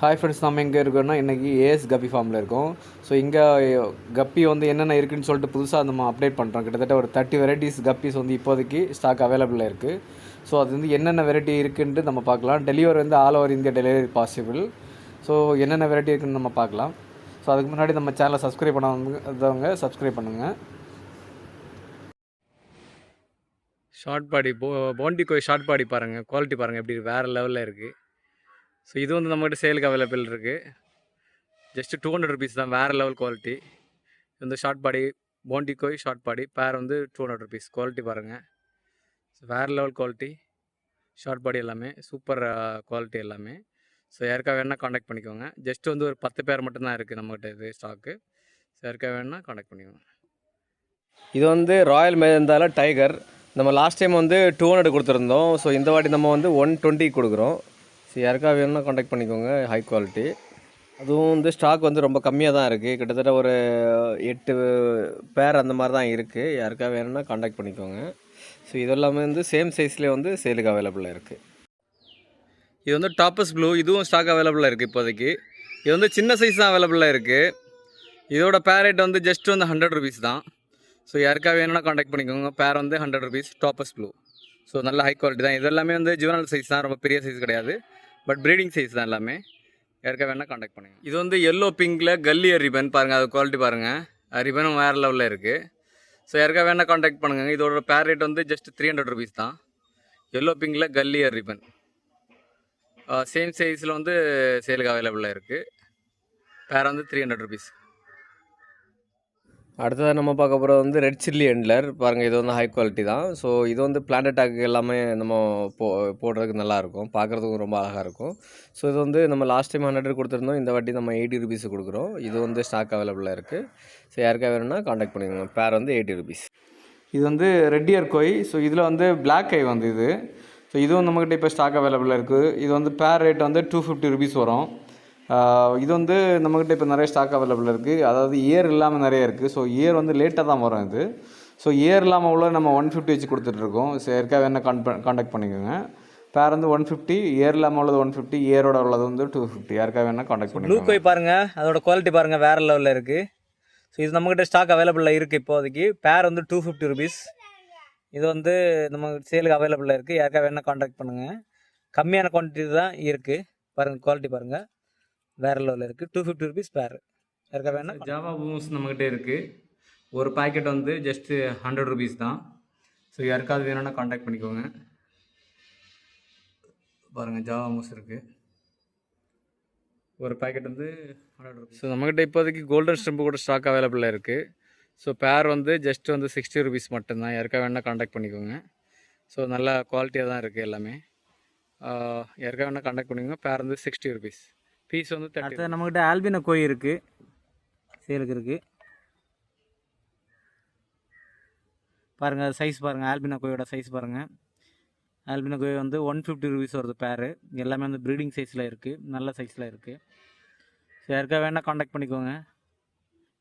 Hi friends நம்ம எங்கே இருக்கோம்னா இன்றைக்கி ஏஎஸ் கப்பி ஃபார்மில் இருக்கோம். ஸோ இங்கே கப்பி வந்து என்னென்ன இருக்குதுன்னு சொல்லிட்டு புதுசாக நம்ம அப்டேட் பண்ணுறோம் கிட்டத்தட்ட ஒரு தேர்ட்டி வெரைட்டிஸ் கப்பீஸ் வந்து இப்போதைக்கு ஸ்டாக் அவைலபிளாக இருக்குது ஸோ அது வந்து என்னென்ன வெரைட்டி இருக்குன்ட்டு நம்ம பார்க்கலாம். டெலிவரி வந்து all over India delivery possible so என்னென்ன வெரைட்டி இருக்குன்னு நம்ம பார்க்கலாம். ஸோ அதுக்கு முன்னாடி நம்ம சேனலை சப்ஸ்கிரைப் பண்ணாதவங்க சப்ஸ்கிரைப் பண்ணுங்கள் ஷார்ட் பாடி போ போண்டி கோய் ஷார்ட் பாடி பாருங்கள் குவாலிட்டி பாருங்கள் எப்படி வேறு லெவலில் இருக்குது ஸோ இது வந்து நம்மகிட்ட சேலுக்கு அவைலபிள் இருக்குது ஜஸ்ட்டு டூ ஹண்ட்ரட் ருபீஸ் தான் வேறு லெவல் குவாலிட்டி இது வந்து ஷார்ட் பாடி போண்டி கோய் ஷார்ட் பாடி பேர் வந்து டூ ஹண்ட்ரட் ருபீஸ் குவாலிட்டி பாருங்கள் ஸோ வேறு லெவல் குவாலிட்டி ஷார்ட் பாடி எல்லாமே சூப்பர் குவாலிட்டி எல்லாமே. ஸோ யாருக்காக வேணால் காண்டாக்ட் பண்ணிக்கோங்க. ஜஸ்ட் வந்து ஒரு பத்து பேர் மட்டும்தான் இருக்குது நம்மகிட்ட இது ஸ்டாக்கு ஸோ யாருக்காக வேணால் காண்டாக்ட் பண்ணிக்கோங்க. இது வந்து ராயல் மேஜந்தால டைகர் நம்ம லாஸ்ட் டைம் வந்து டூ ஹண்ட்ரட் கொடுத்துருந்தோம். ஸோ இந்த வாட்டி நம்ம வந்து ஒன் டுவெண்ட்டி கொடுக்குறோம். ஸோ யாருக்கா வேணும்னா காண்டாக்ட் பண்ணிக்கோங்க. ஹை குவாலிட்டி அதுவும் வந்து ஸ்டாக் வந்து ரொம்ப கம்மியாக தான் இருக்குது கிட்டத்தட்ட ஒரு எட்டு பேர் அந்த மாதிரி தான் இருக்குது யாருக்கா வேணும்னா காண்டாக்ட் பண்ணிக்கோங்க. ஸோ இது எல்லாமே வந்து சேம் சைஸ்லேயே வந்து சேலுக்கு அவைலபிளாக இருக்குது இது வந்து டாப்பஸ் ப்ளூ இதுவும் ஸ்டாக் அவைலபிளாக இருக்குது இப்போதைக்கு. இது வந்து சின்ன சைஸ் தான் அவைலபிளாக இருக்குது இதோட பேர் ரேட் வந்து ஜஸ்ட் வந்து ஹண்ட்ரட் ருபீஸ் தான். ஸோ யாருக்கா வேணும்னா காண்டாக்ட் பண்ணிக்கோங்க. பேர் வந்து ஹண்ட்ரட் ருபீஸ் டாப்பஸ் ப்ளூ ஸோ நல்ல ஹை குவாலிட்டி தான். இது எல்லாமே வந்து ஜுவனல் சைஸ் தான். ரொம்ப பெரிய சைஸ் கிடையாது. பட் ப்ரீடிங் சைஸ் தான் எல்லாமே. யாருக்கா வேணால் காண்டாக்ட் பண்ணுங்க. இது வந்து எல்லோ பிங்கில் கல்லியர் ரிபன் பாருங்கள் அது குவாலிட்டி பாருங்கள் ரிபனும் வேறு லெவலில் இருக்குது ஸோ யாருக்கா வேணால் காண்டாக்ட் பண்ணுங்கள் இதோட பேர் ரேட் வந்து ஜஸ்ட் த்ரீ ஹண்ட்ரட் ருபீஸ் தான். எல்லோ பிங்கில் கல்லியர் ரிபன் சேம் சைஸில் வந்து சேலுக்கு அவைலபிளாக இருக்குது பேர் வந்து த்ரீ ஹண்ட்ரட் ருபீஸ் அடுத்ததாக நம்ம பார்க்க போகிறது வந்து ரெட் சில்லி எண்ட்லர் பாருங்கள் இது வந்து ஹை குவாலிட்டி தான். ஸோ இது வந்து பிளான்ட் எல்லாமே நம்ம போ போடுறதுக்கு நல்லாயிருக்கும் பார்க்குறதுக்கும் ரொம்ப அழகாக இருக்கும். ஸோ இது வந்து நம்ம லாஸ்ட் டைம் ஹண்ட்ரட் கொடுத்துருந்தோம். இந்த வாட்டி நம்ம எயிட்டி ருபீஸ் கொடுக்குறோம். இது வந்து ஸ்டாக் அவைலபிளாக இருக்குது ஸோ யாருக்காக வேணும்னா காண்டாக்ட் பண்ணிக்கோங்க. பேர் வந்து எயிட்டி ருபீஸ் இது வந்து ரெட் இயர் கோய் ஸோ இதில் வந்து பிளாக் ஐ வந்து இது. ஸோ இதுவும் நம்மக்கிட்ட இப்போ ஸ்டாக் அவைலபிளாக இருக்குது இது வந்து பேர் ரேட் வந்து டூ ஃபிஃப்டி ருபீஸ் வரும். இது வந்து நம்மக்கிட்ட இப்போ நிறைய ஸ்டாக் அவைலபிள் இருக்குது அதாவது இயர் இல்லாமல் நிறைய இருக்குது ஸோ இயர் வந்து லேட்டாக தான் வரும் இது. ஸோ இயர் இல்லாமல் உள்ள நம்ம ஒன் ஃபிஃப்டி வச்சு கொடுத்துட்ருக்கோம் ஸோ வேணால் கான் காண்டாக்ட் பண்ணிக்கோங்க. பேர் வந்து ஒன் ஃபிஃப்டி இயர் இல்லாமல் உள்ளது ஒன் ஃபிஃப்டி இயரோட உள்ளது வந்து டூ ஃபிஃப்டி யாருக்கா வேணால் காண்டாக்ட் ப்ளூ பண்ணிக்கோங்க. கோய் பாருங்க. அதோட குவாலிட்டி பாருங்க வேற லெவலில் இருக்கு. ஸோ இது நம்மகிட்ட ஸ்டாக் அவைலபிளில் இருக்கு இப்போதைக்கு. பேர் வந்து டூ ஃபிஃப்டி ருபீஸ் இது வந்து நம்ம சேலுக்கு அவைலபிளில் இருக்கு. யாருக்கா வேணா காண்டாக்ட் பண்ணுங்க. கம்மியான குவான்டிட்டி தான் இருக்கு. பாருங்க குவாலிட்டி பாருங்க. வேற லெவலில் இருக்கு. டூ ஃபிஃப்டி ருபீஸ் பேர் யாருக்கா வேணா ஜாவா பூம்ஸ் நம்மக்கிட்ட இருக்குது ஒரு பாக்கெட் வந்து ஜஸ்ட்டு ஹண்ட்ரட் ருபீஸ் தான். ஸோ யாருக்காவது வேணும்னா காண்டாக்ட் பண்ணிக்கோங்க. பாருங்கள் ஜாவா மூஸ் இருக்குது ஒரு பாக்கெட் வந்து ஹண்ட்ரட் ருபீஸ் ஸோ நம்மக்கிட்ட இப்போதைக்கு கோல்டன் ஸ்டெம்பு கூட ஸ்டாக் அவைலபிளாக இருக்குது ஸோ பேர் வந்து ஜஸ்ட் வந்து சிக்ஸ்டி ருபீஸ் மட்டும்தான். யாருக்கா வேணால் காண்டாக்ட் பண்ணிக்கோங்க. ஸோ நல்ல குவாலிட்டியாக தான் இருக்குது எல்லாமே. யாருக்கா வேணால் காண்டாக்ட் பண்ணிக்கோங்க. பேர் வந்து சிக்ஸ்டி ருபீஸ் பீஸ் வந்து அடுத்தது நம்மகிட்ட ஆல்பின கோய் இருக்கு. சேலுக்கு இருக்கு. பாருங்க சைஸ் பாருங்க ஆல்பினா கோயோட சைஸ் பாருங்க. ஆல்பினா கோய் வந்து ஒன் ஃபிஃப்டி ருபீஸ் வருது பேரு எல்லாமே வந்து ப்ரீடிங் சைஸில் இருக்குது நல்ல சைஸில் இருக்குது ஸோ யாருக்கா வேணால் காண்டாக்ட் பண்ணிக்கோங்க.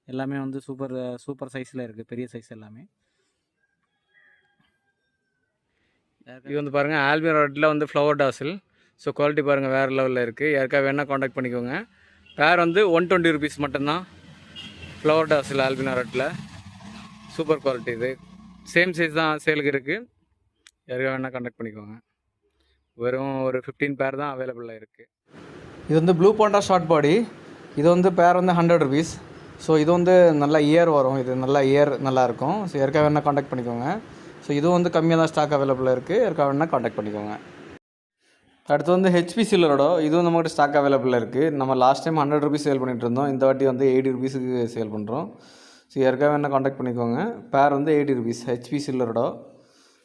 எல்லாமே வந்து சூப்பர் சூப்பர் சைஸில் இருக்குது பெரிய சைஸ் எல்லாமே. இது வந்து பாருங்கள் ஆல்பின் ரெட்டில் வந்து ஃப்ளவர் டாசில் ஸோ குவாலிட்டி பாருங்கள் வேறு லெவலில் இருக்குது யாருக்கா வேணால் காண்டாக்ட் பண்ணிக்கோங்க. பேர் வந்து ஒன் டுவெண்ட்டி ருபீஸ் மட்டும்தான். ஃப்ளவர் டாஸில் ஆல்பினா ரோட்டில் சூப்பர் குவாலிட்டி இது. சேம் சைஸ் தான் சேலுக்கு இருக்குது யாருக்கா வேணால் காண்டாக்ட் பண்ணிக்கோங்க. வெறும் ஒரு ஃபிஃப்டீன் பேர் தான் அவைலபிளாக இருக்குது இது வந்து ப்ளூ பாண்டா ஷார்ட் பாடி இது வந்து பேர் வந்து ஹண்ட்ரட் ருபீஸ் ஸோ இது வந்து நல்லா இயர் வரும். இது நல்லா இயர் நல்லாயிருக்கும் ஸோ யாருக்காக வேணால் காண்டாக்ட் பண்ணிக்கோங்க. ஸோ இதுவும் வந்து கம்மியாக தான் ஸ்டாக் அவைலபிளாக இருக்குது யாருக்காக வேணால் காண்டாக்ட் பண்ணிக்கோங்க. அடுத்து வந்து ஹெச்பி சில்லரோட இதுவும் நம்மகிட்ட ஸ்டாக் அவைலபிளாக இருக்குது நம்ம last time hundred rupees sale பண்ணிட்டு இருந்தோம். இந்த வாட்டி வந்து எயிட்டி ருபீஸுக்கு சேல் பண்ணுறோம் ஸோ யாருக்காக வேணால் காண்டாக்ட் பண்ணிக்கோங்க. பேர் வந்து எயிட்டி ருபீஸ் ஹெச்பி சில்லரோட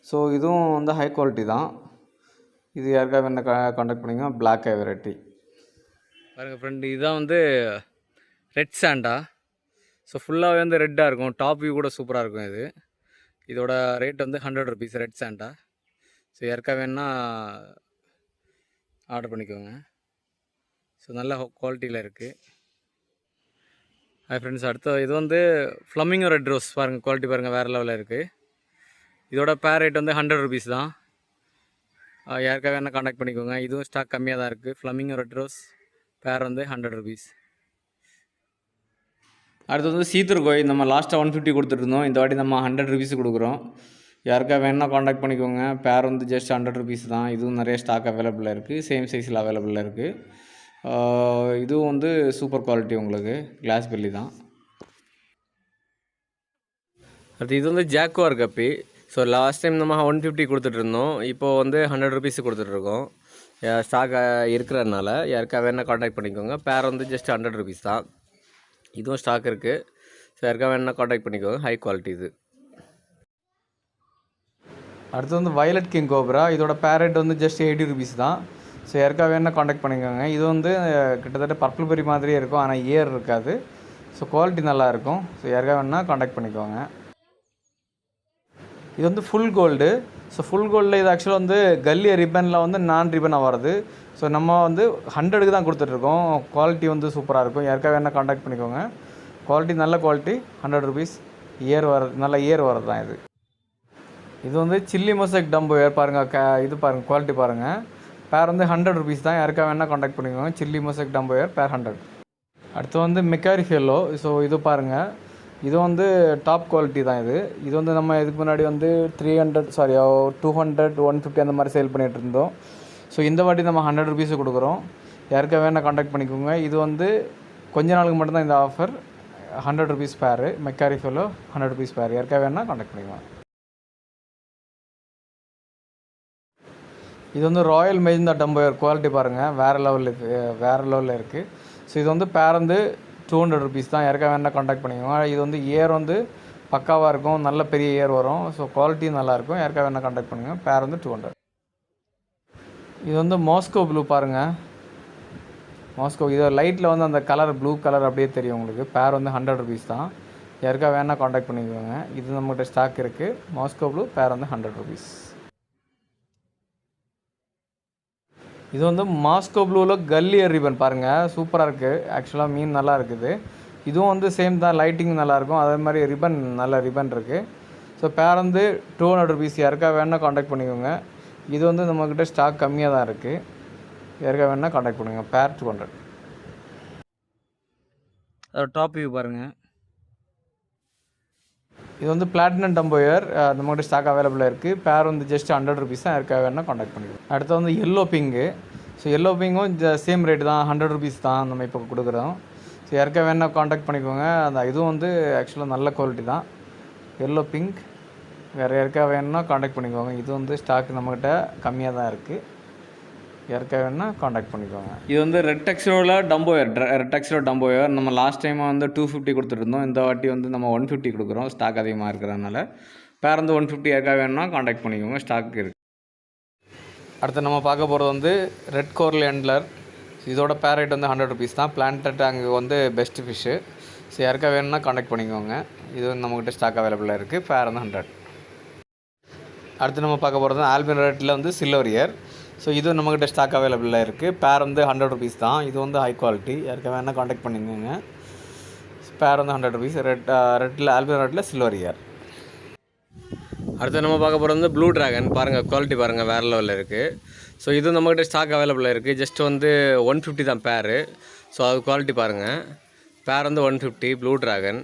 ஸோ இதுவும் வந்து ஹை குவாலிட்டி தான். இது யாருக்காக வேணால் காண்டாக்ட் பண்ணிக்கோங்க. பிளாக் வெரைட்டி பாருங்கள் ஃப்ரெண்டு இதுதான் வந்து ரெட் சாண்டா ஸோ ஃபுல்லாகவே வந்து ரெட்டாக இருக்கும். டாப் வியூ கூட சூப்பராக இருக்கும் இது. இதோட ரேட் வந்து hundred rupees red Santa so யாருக்காக வேணால் ஆர்டர் பண்ணிக்கோங்க. ஸோ நல்ல குவாலிட்டியில் இருக்குது ஹாய் ஃப்ரெண்ட்ஸ் அடுத்த இது வந்து ஃப்ளம்மிங் ரெட் ரோஸ் பாருங்கள் குவாலிட்டி பாருங்கள் வேறு லெவலில் இருக்குது இதோட பேர் ரேட் வந்து ஹண்ட்ரட் ருபீஸ் தான். யாருக்காக வேணால் காண்டாக்ட் பண்ணிக்கோங்க. இதுவும் ஸ்டாக் கம்மியாக தான் இருக்குது ஃப்ளம்மிங் ரெட் ரோஸ் பேர் வந்து ஹண்ட்ரட் ருபீஸ் அடுத்து வந்து சீத்துருக்கோய் கோயில் நம்ம லாஸ்ட்டாக ஒன் ஃபிஃப்டி கொடுத்துட்ருந்தோம் இந்த வாட்டி நம்ம ஹண்ட்ரட் ருபீஸ் கொடுக்குறோம். யாருக்கா வேணால் காண்டாக்ட் பண்ணிக்கோங்க. பேர் வந்து ஜஸ்ட் ஹண்ட்ரட் ருபீஸ் தான். இதுவும் நிறைய ஸ்டாக் அவைலபிளாக இருக்குது சேம் சைஸில் அவைலபிளாக இருக்குது இதுவும் வந்து சூப்பர் குவாலிட்டி உங்களுக்கு. கிளாஸ் பெல்லி தான். அடுத்து இது வந்து jaguar guppy so last time நம்ம ஒன் ஃபிஃப்டி கொடுத்துட்ருந்தோம் இப்போது வந்து ஹண்ட்ரட் ருபீஸ் கொடுத்துட்ருக்கோம் ஸ்டாக் இருக்கிறதுனால யாருக்கா வேணால் காண்டாக்ட் பண்ணிக்கோங்க. பேர் வந்து ஜஸ்ட் ஹண்ட்ரட் ருபீஸ் தான். இதுவும் ஸ்டாக் இருக்குது ஸோ யாருக்கா வேணால் காண்டாக்ட் பண்ணிக்கோங்க. ஹை குவாலிட்டி இது. அடுத்து வந்து வயலட் கிங் கோப்ரா இதோட பேரட் வந்து ஜஸ்ட் எயிட்டி ருபீஸ் தான். ஸோ யாருக்கா வேணால் காண்டாக்ட் பண்ணிக்கோங்க. இது வந்து கிட்டத்தட்ட பர்பிள் பெரி மாதிரியே இருக்கும். ஆனால் இயர் இருக்காது. ஸோ குவாலிட்டி நல்லாயிருக்கும் ஸோ யாருக்கா வேணால் காண்டாக்ட் பண்ணிக்கோங்க. இது வந்து ஃபுல் கோல்டு ஸோ ஃபுல் கோல்டில் இது ஆக்சுவலாக வந்து கல்லி ரிப்பனில் வந்து நான் ரிப்பனாக வருது ஸோ நம்ம வந்து ஹண்ட்ரடுக்கு தான் கொடுத்துட்ருக்கோம் குவாலிட்டி வந்து சூப்பராக இருக்கும். யாருக்காக வேணால் காண்டாக்ட் பண்ணிக்கோங்க. குவாலிட்டி நல்ல குவாலிட்டி ஹண்ட்ரட் ருபீஸ் இயர் வர நல்ல இயர் வரது தான் இது. இது வந்து சில்லி மொசைக் டம்போ பாருங்கள் க இது பாருங்கள் குவாலிட்டி பாருங்கள் பேர் வந்து ஹண்ட்ரட் ருபீஸ் தான். யாருக்கா வேணால் காண்டாக்ட் பண்ணிக்கோங்க. சில்லி மொசைக் டம்போ ஏர் பேர் ஹண்ட்ரட் அடுத்து வந்து மெக்காரி ஃபெல்லோ ஸோ இது பாருங்கள் இது வந்து டாப் குவாலிட்டி தான் இது. இது வந்து நம்ம இதுக்கு முன்னாடி வந்து three hundred sorry two hundred one fifty அந்த மாதிரி சேல் பண்ணிகிட்டு இருந்தோம். ஸோ இந்த வாட்டி நம்ம ஹண்ட்ரட் ருபீஸ் கொடுக்குறோம். யாருக்கா வேணால் காண்டாக்ட் பண்ணிக்கோங்க. இது வந்து கொஞ்ச நாளுக்கு மட்டும்தான் இந்த ஆஃபர் ஹண்ட்ரட் ருபீஸ் பேரு மெக்காரி ஃபெல்லோ ஹண்ட்ரட் ருபீஸ் பேர் யாருக்கா வேணால் காண்டாக்ட் பண்ணிக்கோங்க. இது வந்து ராயல் மெஜந்தா டம்பயர் குவாலிட்டி பாருங்கள் வேறு லெவலில் இருக்குது வேறு லெவலில் இருக்குது ஸோ இது வந்து பேர் வந்து டூ ஹண்ட்ரட் ருபீஸ் தான். யாருக்கா வேணால் காண்டாக்ட் பண்ணிக்கோங்க. இது வந்து ஏர் வந்து பக்காவாக இருக்கும். நல்ல பெரிய ஏர் வரும். ஸோ குவாலிட்டியும் நல்லாயிருக்கும் யாருக்கா வேணால் காண்டாக்ட் பண்ணுங்கள் பேர் வந்து டூ ஹண்ட்ரட் இது வந்து மாஸ்கோ ப்ளூ பாருங்கள் மாஸ்கோ இது லைட்டில் வந்து அந்த கலர் ப்ளூ கலர் அப்படியே தெரியும் உங்களுக்கு. பேர் வந்து ஹண்ட்ரட் ருபீஸ் தான். யாருக்கா வேணால் காண்டாக்ட் பண்ணிக்கோங்க. இது நம்மகிட்ட ஸ்டாக் இருக்குது மாஸ்கோ ப்ளூ பேர் வந்து ஹண்ட்ரட் ருபீஸ் இது வந்து மாஸ்கோ ப்ளூவில் கல்லியர் ரிபன் பாருங்கள் சூப்பராக இருக்குது ஆக்சுவலாக மீன் நல்லா இருக்குது. இதுவும் வந்து சேம் தான். லைட்டிங் நல்லாயிருக்கும் அதே மாதிரி ரிபன் நல்ல ரிபன் இருக்குது ஸோ பேர் வந்து டூ ஹண்ட்ரட் ருபீஸ் யாருக்கா வேணால் காண்டாக்ட் பண்ணிக்கோங்க. இது வந்து நம்மக்கிட்ட ஸ்டாக் கம்மியாக தான் இருக்குது யாருக்கா வேணால் காண்டாக்ட் பண்ணுங்கள் பேர் டூ ஹண்ட்ரட் அதோட டாப் வியூ பாருங்கள் இது வந்து பிளாட்டினம் டம்போயர் நம்மகிட்ட ஸ்டாக் அவைலபிளாக இருக்குது பேர் வந்து ஜஸ்ட் ஹண்ட்ரட் ருபீஸ் தான் இருக்கா வேணால் காண்டாக்ட் பண்ணிக்கோங்க அடுத்து வந்து எல்லோ பிங்கு ஸோ எல்லோ பிங்கும் சேம் ரேட்டு தான் ஹண்ட்ரட் ருபீஸ் தான் நம்ம இப்போ கொடுக்குறோம். ஸோ யாருக்கா வேணால் காண்டாக்ட் பண்ணிக்கோங்க. அந்த இதுவும் வந்து ஆக்சுவலாக நல்ல குவாலிட்டி தான். எல்லோ பிங்க் வேறு யாருக்கா வேணும்னா காண்டாக்ட் பண்ணிக்கோங்க. இது வந்து ஸ்டாக் நம்மக்கிட்ட கம்மியாக தான் இருக்குது யாருக்காக வேணும்னா காண்டாக்ட் பண்ணிக்கோங்க. இது வந்து ரெட் டெக்ஸோவில் டம்போயர் ரெட் டெக்ஸரோ டம்போயர் நம்ம லாஸ்ட் டைம் வந்து டூ ஃபிஃப்டி கொடுத்துருந்தோம். இந்த வாட்டி வந்து நம்ம ஒன் ஃபிஃப்டி கொடுக்குறோம். ஸ்டாக் அதிகமாக இருக்கிறதுனால. பேர் வந்து ஒன் ஃபிஃப்டி யாருக்காக வேணும்னா காண்டாக்ட் பண்ணிக்கோங்க. ஸ்டாக் இருக்குது அடுத்து நம்ம பார்க்க போகிறது வந்து ரெட் கோர்ல் எண்ட்லர் இதோட பேர் வந்து ஹண்ட்ரட் ருபீஸ் தான். பிளான்டட் அங்கே வந்து பெஸ்ட் ஃபிஷ்ஷு ஸோ யாருக்கா வேணும்னா காண்டாக்ட் பண்ணிக்கோங்க. இது வந்து நம்மக்கிட்ட ஸ்டாக் அவைலபிளாக இருக்குது பேர் வந்து ஹண்ட்ரட் அடுத்து நம்ம பார்க்க போகிறது ஆல்பின் ரேட்டில் வந்து சில்வர் இயர் ஸோ இது நம்மக்கிட்ட ஸ்டாக் அவைலபிளாக இருக்குது பேர் வந்து ஹண்ட்ரட் ருபீஸ் தான். இது வந்து ஹை குவாலிட்டி யாருக்கா வேணால் காண்டாக்ட் பண்ணிக்கோங்க. பேர் வந்து ஹண்ட்ரட் ருபீஸ் ரெட் ரெட்டில் ஆல்பின் ரெட்டில் சில்வர் இயர் அடுத்து நம்ம பார்க்க போகிறது வந்து ப்ளூ ட்ராகன் பாருங்கள் குவாலிட்டி பாருங்கள் வேறு லெவலில் இருக்குது ஸோ இது நம்மக்கிட்ட ஸ்டாக் அவைலபிளாக இருக்குது ஜஸ்ட் வந்து ஒன் ஃபிஃப்டி தான் பேரு ஸோ அது குவாலிட்டி பாருங்கள் பேர் வந்து one fifty blue dragon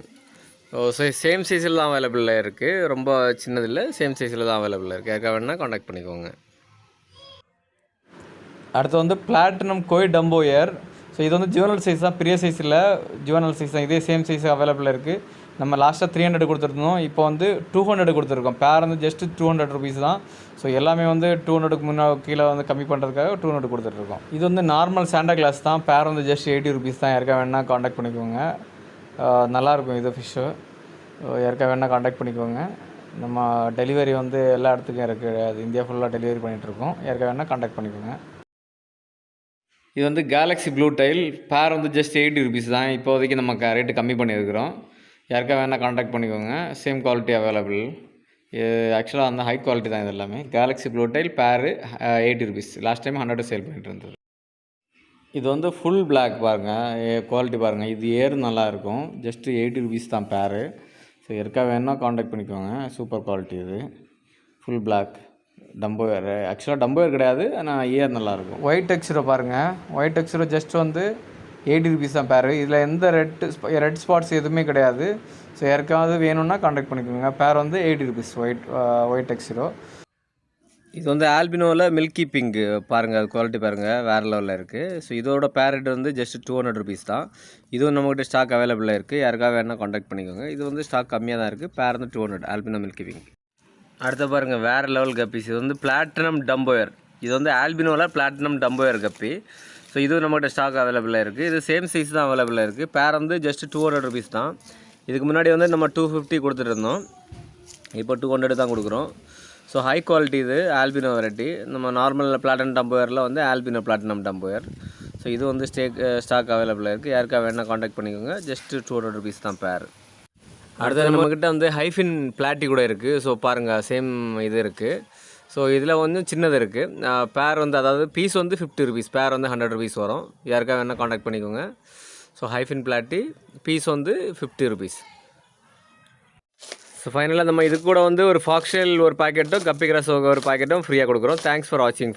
so same சைஸில் தான் அவைலபிளாக இருக்குது ரொம்ப சின்னதில் சேம் சைஸில் தான் அவைலபிளாக இருக்குது யாருக்கா வேணால் காண்டாக்ட் பண்ணிக்கோங்க. அடுத்து வந்து platinum koi dumbo ear so இது வந்து ஜுவனல் சைஸ் தான் பெரிய சைஸ் இல்லை. ஜுவனல் சைஸ் தான். இதே சேம் சைஸ் அவைலபிள் இருக்குது நம்ம லாஸ்ட்டாக த்ரீ ஹண்ட்ரட் கொடுத்துருந்தோம். இப்போ வந்து டூ ஹண்ட்ரட் கொடுத்துருக்கோம். பேர் வந்து ஜஸ்ட் டூ ஹண்ட்ரட் ருபீஸ் தான். ஸோ எல்லாமே வந்து டூ ஹண்ட்ரடுக்கு முன்னா கீழே வந்து கம்மி பண்ணுறதுக்காக டூ ஹண்ட்ரட் கொடுத்துட்ருக்கோம் இது வந்து நார்மல் சாண்டா கிளாஸ் தான். பேர் வந்து ஜஸ்ட் எயிட்டி ருபீஸ் தான். யாருக்கா வேணால் காண்டாக்ட் பண்ணிக்கோங்க. நல்லாயிருக்கும் இது ஃபிஷ்ஷு யாருக்கா வேணால் காண்டாக்ட் பண்ணிக்கோங்க. நம்ம டெலிவரி வந்து எல்லா இடத்துக்கும் இருக்குது அது இந்தியா ஃபுல்லாக டெலிவரி பண்ணிகிட்ருக்கோம் யாருக்கா வேணால் காண்டாக்ட் பண்ணிக்கோங்க. இது வந்து கேலக்ஸி ப்ளூ டைல் பேர் வந்து ஜஸ்ட் எயிட்டி ருபீஸ் தான். இப்போதைக்கு நம்ம ரேட்டு கம்மி பண்ணியிருக்கிறோம். யாருக்கா வேணால் காண்டாக்ட் பண்ணிக்கோங்க. சேம் குவாலிட்டி அவைலபிள் இது ஆக்சுவலாக அந்த ஹை குவாலிட்டி தான் இது எல்லாமே. Galaxy blue tail pair eighty rupees last time hundred sale பண்ணிட்டு இருந்தது. இது வந்து ஃபுல் பிளாக் பாருங்கள் குவாலிட்டி பாருங்கள் இது ஏர் நல்லாயிருக்கும் ஜஸ்ட்டு எயிட்டி ருபீஸ் தான் பேரு ஸோ இருக்கா வேணால் காண்டாக்ட் பண்ணிக்கோங்க. சூப்பர் குவாலிட்டி இது. ஃபுல் பிளாக் டம்போயர் ஆக்சுவலாக டம்போயர் கிடையாது ஆனால் இயர் நல்லாயிருக்கும். ஒயிட் டெக்ஸ்டரை பாருங்கள் ஒயிட் டெக்ஸ்டரை ஜஸ்ட் வந்து எயிட்டி ருபீஸ் தான் பேர் இதில் எந்த ரெட் ரெட் ஸ்பாட்ஸ் எதுவுமே கிடையாது. ஸோ யாருக்காவது வேணும்னா காண்டாக்ட் பண்ணிக்கோங்க. பேர் வந்து eighty rupees white white tuxedo இது வந்து ஆல்பினோவில் மில்கி பிங்க் பாருங்கள் அது குவாலிட்டி பாருங்கள் வேறு லெவலில் இருக்குது ஸோ இதோட பேரட் வந்து ஜஸ்ட் டூ ஹண்ட்ரட் ருபீஸ் தான். இதுவும் நம்மகிட்ட ஸ்டாக் அவைலபிளாக இருக்குது யாருக்காக வேணால் காண்டாக்ட் பண்ணிக்கோங்க. இது வந்து ஸ்டாக் கம்மியாக தான் இருக்குது பேர் வந்து two hundred albino milky pink அடுத்து பாருங்கள் வேறு லெவல் கப்பீஸ் இது வந்து பிளாட்டினம் டம்போயர் இது வந்து ஆல்பினோவில் பிளாட்டினம் டம்போயர் கப்பி ஸோ இதுவும் நம்மகிட்ட ஸ்டாக் அவைலபிளாக இருக்குது இது சேம் சைஸ் தான் அவைலபிளாக இருக்குது பேர் வந்து ஜஸ்ட் டூ ஹண்ட்ரட் ருபீஸ் தான். இதுக்கு முன்னாடி வந்து நம்ம டூ ஃபிஃப்டி கொடுத்துட்டு இருந்தோம். இப்போ டூ ஹண்ட்ரட் தான் கொடுக்குறோம். ஸோ ஹை குவாலிட்டி இது ஆல்பினோ வெரைட்டி நம்ம நார்மல் பிளாட்டினம் டம்போயரில் வந்து ஆல்பினோ பிளாட்டினம் டம்போயர் ஸோ இது வந்து ஸ்டேக் ஸ்டாக் அவைலபிளாக இருக்குது யாருக்கா வேணால் காண்டாக்ட் பண்ணிக்கோங்க. ஜஸ்ட் டூ ஹண்ட்ரட் ருபீஸ் தான் பேர் அடுத்தது நம்மக்கிட்ட வந்து ஹைஃபின் பிளாட்டி கூட இருக்குது ஸோ பாருங்கள் சேம் இது இருக்குது ஸோ இதில் வந்து சின்னது இருக்குது பேர் வந்து அதாவது பீஸ் வந்து ஃபிஃப்டி ருபீஸ் பேர் வந்து ஹண்ட்ரட் ருபீஸ் வரும். யாருக்கா வேணால் காண்டாக்ட் பண்ணிக்கோங்க. So high fin platy piece வந்து ஃபிஃப்டி ருபீஸ் ஸோ ஃபைனலாக நம்ம இது கூட வந்து ஒரு ஃபாக்ஷெல் ஒரு பாக்கெட்டும் கப்பி கிராஸ் ஒரு பாக்கெட்டும் ஃப்ரீயாக கொடுக்குறோம். தேங்க்ஸ் ஃபார் வாட்சிங்